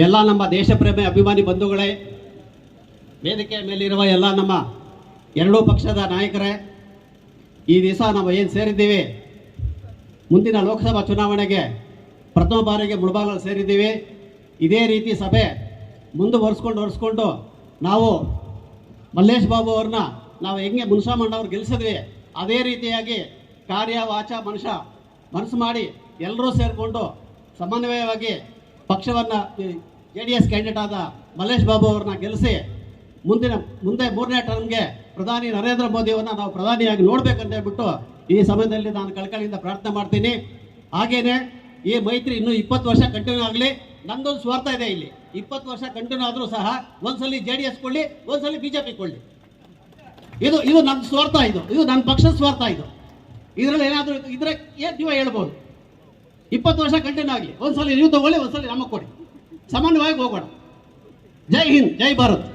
ಎಲ್ಲ ನಮ್ಮ ದೇಶಪ್ರೇಮಿ ಅಭಿಮಾನಿ ಬಂಧುಗಳೇ ವೇದಿಕೆಯ ಮೇಲಿರುವ ಎಲ್ಲ ನಮ್ಮ ಎರಡೂ ಪಕ್ಷದ ನಾಯಕರೇ, ಈ ದಿವಸ ನಾವು ಏನು ಸೇರಿದ್ದೀವಿ? ಮುಂದಿನ ಲೋಕಸಭಾ ಚುನಾವಣೆಗೆ ಪ್ರಥಮ ಬಾರಿಗೆ ಮುಳಬಾಗಲು ಸೇರಿದ್ದೀವಿ. ಇದೇ ರೀತಿ ಸಭೆ ಮುಂದುವರೆಸ್ಕೊಂಡು ಒರೆಸ್ಕೊಂಡು ನಾವು ಮಲ್ಲೇಶ್ ಬಾಬು ಅವ್ರನ್ನ ನಾವು ಹೆಂಗೆ ಮುನ್ಸಾಮಣ್ಣ ಅವ್ರು ಗೆಲ್ಲಿಸಿದ್ವಿ ಅದೇ ರೀತಿಯಾಗಿ ಕಾರ್ಯ, ವಾಚ, ಮನುಷ್ಯ ಮನಸ್ಸು ಮಾಡಿ ಎಲ್ಲರೂ ಸೇರಿಕೊಂಡು ಸಮನ್ವಯವಾಗಿ ಪಕ್ಷವನ್ನು ಜೆ ಡಿ ಎಸ್ ಕ್ಯಾಂಡಿಡೇಟ್ ಆದ ಮಲ್ಲೇಶ್ ಬಾಬು ಅವ್ರನ್ನ ಗೆಲ್ಲಿಸಿ ಮುಂದಿನ, ಮುಂದೆ ಮೂರನೇ ಟರ್ಮ್ಗೆ ಪ್ರಧಾನಿ ನರೇಂದ್ರ ಮೋದಿಯವನ್ನ ನಾವು ಪ್ರಧಾನಿಯಾಗಿ ನೋಡ್ಬೇಕಂತ ಹೇಳ್ಬಿಟ್ಟು ಈ ಸಮಯದಲ್ಲಿ ನಾನು ಕಳ್ಕಳಿಯಿಂದ ಪ್ರಾರ್ಥನೆ ಮಾಡ್ತೀನಿ. ಹಾಗೇನೆ ಈ ಮೈತ್ರಿ ಇನ್ನೂ ಇಪ್ಪತ್ತು ವರ್ಷ ಕಂಟಿನ್ಯೂ ಆಗಲಿ, ನಂದೊಂದು ಸ್ವಾರ್ಥ ಇದೆ ಇಲ್ಲಿ. ಇಪ್ಪತ್ತು ವರ್ಷ ಕಂಟಿನ್ಯೂ ಆದರೂ ಸಹ ಒಂದ್ಸಲಿ ಜೆ ಡಿ ಎಸ್ ಕೊಳ್ಳಿ ಒಂದ್ಸಲಿ ಬಿ ಜೆ ಪಿ ಕೊಳ್ಳಿ ಇದು ಇದು ನನ್ನ ಸ್ವಾರ್ಥ ಇದು. ಇದು ನನ್ನ ಪಕ್ಷದ ಸ್ವಾರ್ಥ ಇದು. ಇದರಲ್ಲಿ ಏನಾದರೂ ಇದ್ರೆ ಏನು ನೀವು ಹೇಳ್ಬೋದು. ಇಪ್ಪತ್ತು ವರ್ಷ ಕಂಟಿನ್ಯೂ ಆಗಲಿ. ಒಂದ್ಸಲ ನೀವು ತಗೊಳ್ಳಿ, ಒಂದ್ಸಲ ನಮಗೆ ಕೊಡಿ. ಸಾಮಾನ್ಯವಾಗಿ ಹೋಗೋಣ. ಜೈ ಹಿಂದ್, ಜೈ ಭಾರತ್.